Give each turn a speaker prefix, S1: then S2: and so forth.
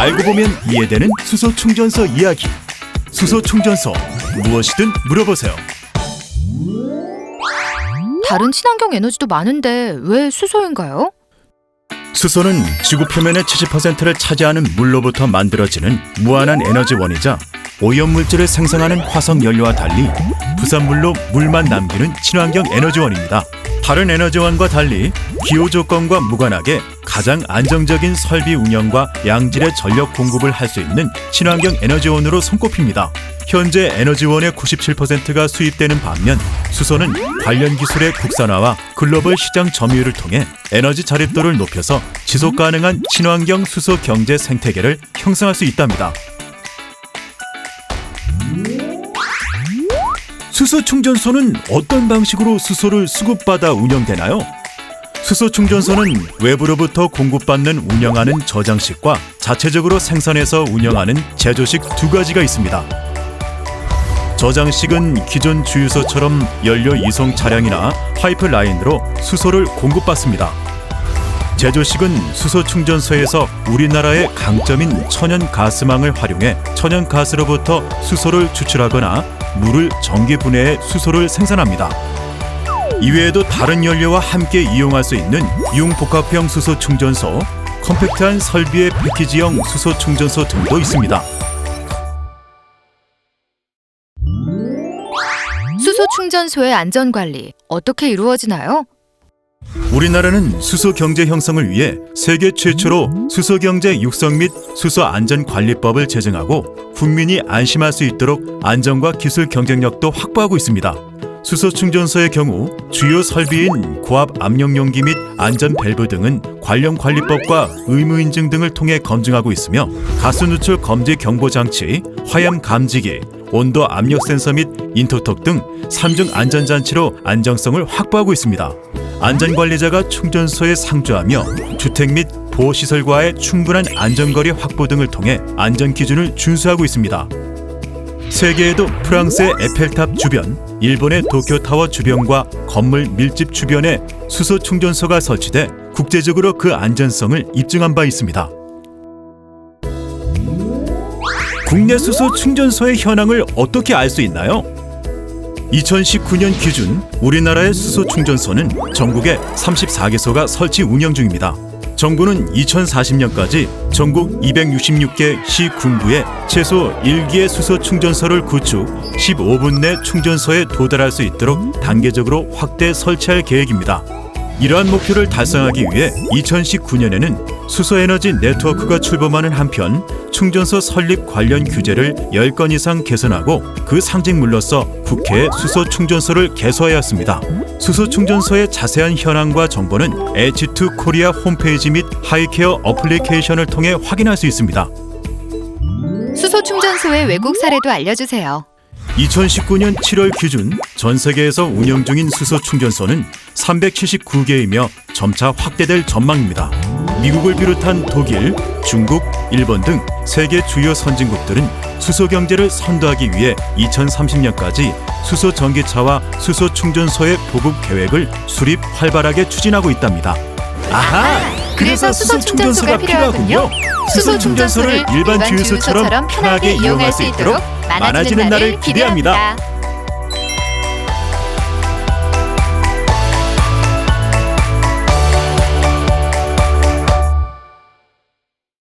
S1: 알고 보면 이해되는 수소 충전소 이야기. 수소 충전소 무엇이든 물어보세요.
S2: 다른 친환경 에너지도 많은데 왜 수소인가요?
S1: 수소는 지구 표면의 70%를 차지하는 물로부터 만들어지는 무한한 에너지원이자 오염 물질을 생성하는 화석 연료와 달리 부산물로 물만 남기는 친환경 에너지원입니다. 다른 에너지원과 달리 기후 조건과 무관하게 가장 안정적인 설비 운영과 양질의 전력 공급을 할 수 있는 친환경 에너지원으로 손꼽힙니다. 현재 에너지원의 97%가 수입되는 반면 수소는 관련 기술의 국산화와 글로벌 시장 점유율을 통해 에너지 자립도를 높여서 지속 가능한 친환경 수소 경제 생태계를 형성할 수 있답니다. 수소 충전소는 어떤 방식으로 수소를 수급받아 운영되나요? 수소 충전소는 외부로부터 공급받는 운영하는 저장식과 자체적으로 생산해서 운영하는 제조식 두 가지가 있습니다. 저장식은 기존 주유소처럼 연료 이송 차량이나 파이프라인으로 수소를 공급받습니다. 제조식은 수소 충전소에서 우리나라의 강점인 천연 가스망을 활용해 천연 가스로부터 수소를 추출하거나 물을 전기 분해해 수소를 생산합니다. 이외에도 다른 연료와 함께 이용할 수 있는 융복합형 수소 충전소, 컴팩트한 설비의 패키지형 수소 충전소 등도 있습니다.
S2: 수소 충전소의 안전 관리 어떻게 이루어지나요?
S1: 우리나라는 수소 경제 형성을 위해 세계 최초로 수소 경제 육성 및 수소 안전 관리법을 제정하고 국민이 안심할 수 있도록 안전과 기술 경쟁력도 확보하고 있습니다. 수소 충전소의 경우 주요 설비인 고압 압력 용기 및 안전 밸브 등은 관련 관리법과 의무 인증 등을 통해 검증하고 있으며 가스 누출 검지 경보 장치, 화염 감지기, 온도 압력 센서 및 인터톡 등 3중 안전 장치로 안정성을 확보하고 있습니다. 안전 관리자가 충전소에 상주하며 주택 및 보호 시설과의 충분한 안전거리 확보 등을 통해 안전 기준을 준수하고 있습니다. 세계에도 프랑스의 에펠탑 주변, 일본의 도쿄타워 주변과 건물 밀집 주변에 수소 충전소가 설치돼 국제적으로 그 안전성을 입증한 바 있습니다. 국내 수소 충전소의 현황을 어떻게 알 수 있나요? 2019년 기준 우리나라의 수소 충전소는 전국에 34개소가 설치 운영 중입니다. 정부는 2040년까지 전국 266개 시 군구에 최소 1기의 수소 충전소를 구축, 15분 내 충전소에 도달할 수 있도록 단계적으로 확대 설치할 계획입니다. 이러한 목표를 달성하기 위해 2019년에는 수소에너지 네트워크가 출범하는 한편 충전소 설립 관련 규제를 10건 이상 개선하고 그 상징물로서 국회에 수소 충전소를 개소하였습니다. 수소 충전소의 자세한 현황과 정보는 H2 코리아 홈페이지 및 하이케어 어플리케이션을 통해 확인할 수 있습니다.
S2: 수소 충전소의 외국 사례도 알려주세요.
S1: 2019년 7월 기준 전 세계에서 운영 중인 수소 충전소는 379개이며 점차 확대될 전망입니다. 미국을 비롯한 독일, 중국, 일본 등 세계 주요 선진국들은 수소 경제를 선도하기 위해 2030년까지 수소 전기차와 수소 충전소의 보급 계획을 수립 활발하게 추진하고 있답니다. 아하!
S2: 그래서 수소 충전소가 필요하군요.
S1: 수소 충전소를 일반 주유소처럼 편하게 이용할 수 있도록 많아지는 날을 기대합니다.